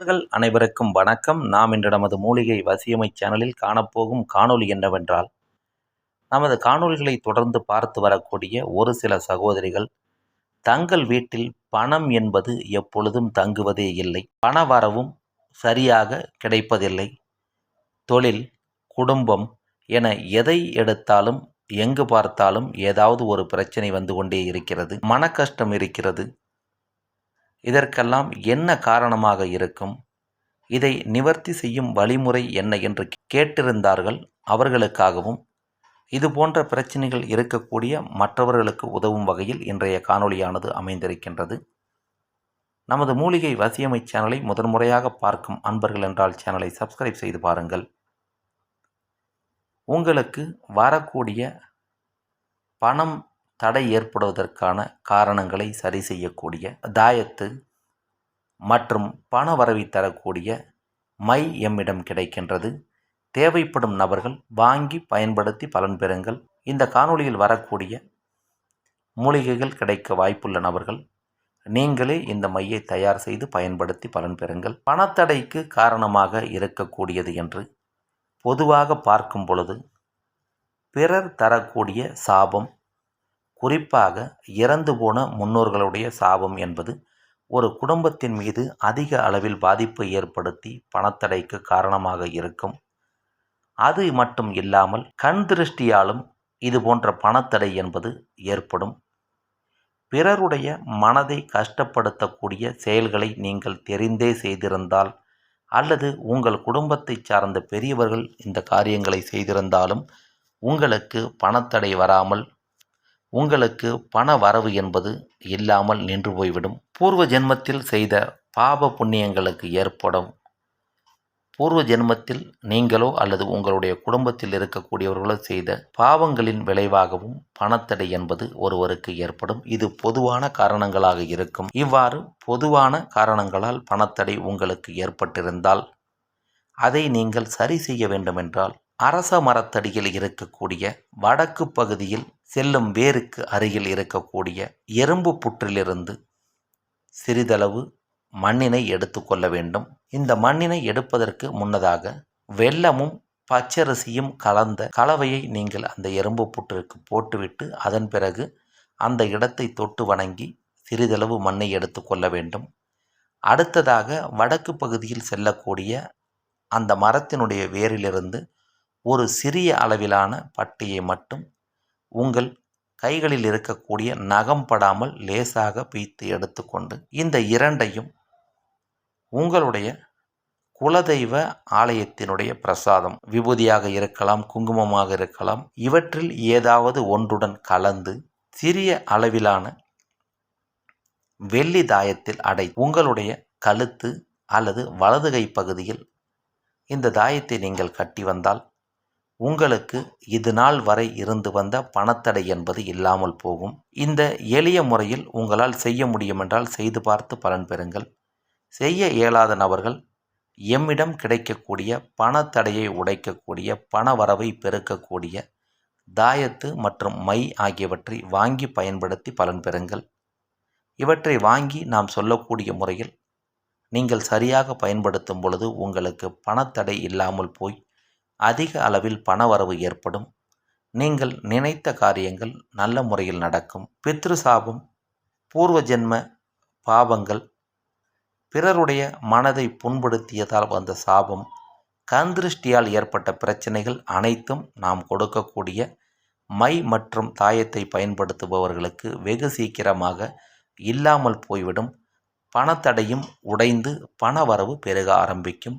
நண்பர்கள் அனைவருக்கும் வணக்கம். நாம் இன்று நமது மூலிகை வசியமை சேனலில் காணப்போகும் காணொளி என்னவென்றால் நமது காணொலிகளை தொடர்ந்து பார்த்து வரக்கூடிய ஒரு சில சகோதரிகள் தங்கள் வீட்டில் பணம் என்பது எப்பொழுதும் தங்குவதே இல்லை. பண வரவும் சரியாக கிடைப்பதில்லை. தொழில் குடும்பம் என எதை எடுத்தாலும் எங்கு பார்த்தாலும் ஏதாவது ஒரு பிரச்சனை வந்து கொண்டே இருக்கிறது. மன கஷ்டம் இருக்கிறது. இதற்கெல்லாம் என்ன காரணமாக இருக்கும்? இதை நிவர்த்தி செய்யும் வழிமுறை என்ன என்று கேட்டிருந்தார்கள் அவர்களுக்காகவும். இது போன்ற பிரச்சனைகள் இருக்கக்கூடிய மற்றவர்களுக்கு உதவும் வகையில் இன்றைய காணொளியானது அமைந்திருக்கின்றது. நமது மூலிகை வசியமை சேனலை முதன்முறையாக பார்க்கும் அன்பர்கள் என்றால் சேனலை சப்ஸ்கிரைப் செய்து பாருங்கள். உங்களுக்கு வரக்கூடிய பணம் தடை ஏற்படுவதற்கான காரணங்களை சரி செய்யக்கூடிய தாயத்து மற்றும் பண வரவை தரக்கூடிய மை எம்மிடம் கிடைக்கின்றது. தேவைப்படும் நபர்கள் வாங்கி பயன்படுத்தி பலன் பெறுங்கள். இந்த காணொளியில் வரக்கூடிய மூலிகைகள் கிடைக்க வாய்ப்புள்ள நபர்கள் நீங்களே இந்த மையை தயார் செய்து பயன்படுத்தி பலன் பெறுங்கள். பணத்தடைக்கு காரணமாக இருக்கக்கூடியது என்று பொதுவாக பார்க்கும் பொழுது பிறர் தரக்கூடிய சாபம் குறிப்பாக இறந்து போன முன்னோர்களுடைய சாபம் என்பது ஒரு குடும்பத்தின் மீது அதிக அளவில் பாதிப்பை ஏற்படுத்தி பணத்தடைக்கு காரணமாக இருக்கும். அது மட்டும் இல்லாமல் கண் திருஷ்டியாலும் இது போன்ற பணத்தடை என்பது ஏற்படும். பிறருடைய மனதை கஷ்டப்படுத்தக்கூடிய செயல்களை நீங்கள் தெரிந்தே செய்திருந்தால் அல்லது உங்கள் குடும்பத்தை சார்ந்த பெரியவர்கள் இந்த காரியங்களை செய்திருந்தாலும் உங்களுக்கு பணத்தடை வராமல் உங்களுக்கு பண வரவு என்பது இல்லாமல் நின்று போய்விடும். பூர்வ ஜென்மத்தில் செய்த பாப புண்ணியங்களுக்கு ஏற்படும். பூர்வ ஜென்மத்தில் நீங்களோ அல்லது உங்களுடைய குடும்பத்தில் இருக்கக்கூடியவர்களோ செய்த பாவங்களின் விளைவாகவும் பணத்தடை என்பது ஒருவருக்கு ஏற்படும். இது பொதுவான காரணங்களாக இருக்கும். இவ்வாறு பொதுவான காரணங்களால் பணத்தடை உங்களுக்கு ஏற்பட்டிருந்தால் அதை நீங்கள் சரி செய்ய வேண்டுமென்றால் அரச மரத்தடியில் இருக்கக்கூடிய வடக்கு பகுதியில் செல்லும் வேருக்கு அருகில் இருக்கக்கூடிய எறும்பு புற்றிலிருந்து சிறிதளவு மண்ணினை எடுத்துக்கொள்ள வேண்டும். இந்த மண்ணினை எடுப்பதற்கு முன்னதாக வெள்ளமும் பச்சரிசியும் கலந்த கலவையை நீங்கள் அந்த எறும்பு புற்றிற்கு போட்டுவிட்டு அதன் பிறகு அந்த இடத்தை தொட்டு வணங்கி சிறிதளவு மண்ணை எடுத்துக்கொள்ள வேண்டும். அடுத்ததாக வடக்கு பகுதியில் செல்லக்கூடிய அந்த மரத்தினுடைய வேரிலிருந்து ஒரு சிறிய அளவிலான பட்டியை மட்டும் உங்கள் கைகளில் இருக்கக்கூடிய நகம் படாமல் லேசாக பீத்து எடுத்துக்கொண்டு இந்த இரண்டையும் உங்களுடைய குலதெய்வ ஆலயத்தினுடைய பிரசாதம் விபூதியாக இருக்கலாம் குங்குமமாக இருக்கலாம் இவற்றில் ஏதாவது ஒன்றுடன் கலந்து சிறிய அளவிலான வெள்ளி தாயத்தில் அடை உங்களுடைய கழுத்து அல்லது வலது கை பகுதியில் இந்த தாயத்தை நீங்கள் கட்டி வந்தால் உங்களுக்கு இது நாள் வரை இருந்து வந்த பணத்தடை என்பது இல்லாமல் போகும். இந்த எளிய முறையில் உங்களால் செய்ய முடியுமென்றால் செய்து பார்த்து பலன் பெறுங்கள். செய்ய இயலாத நபர்கள் எம்மிடம் கிடைக்கக்கூடிய பணத்தடையை உடைக்கக்கூடிய பண வரவை பெருக்கக்கூடிய தாயத்து மற்றும் மை ஆகியவற்றை வாங்கி பயன்படுத்தி பலன் பெறுங்கள். இவற்றை வாங்கி நாம் சொல்லக்கூடிய முறையில் நீங்கள் சரியாக பயன்படுத்தும் பொழுது உங்களுக்கு பணத்தடை இல்லாமல் போய் அதிக அளவில் பணவரவு ஏற்படும். நீங்கள் நினைத்த காரியங்கள் நல்ல முறையில் நடக்கும். பித்ரு சாபம் பூர்வ ஜென்ம பாவங்கள் பிறருடைய மனதை புண்படுத்தியதால் வந்த சாபம் கந்திருஷ்டியால் ஏற்பட்ட பிரச்சனைகள் அனைத்தும் நாம் கொடுக்கக்கூடிய மை மற்றும் தாயத்தை பயன்படுத்துபவர்களுக்கு வெகு சீக்கிரமாக இல்லாமல் போய்விடும். பணத்தடையும் உடைந்து பணவரவு பெருக ஆரம்பிக்கும்.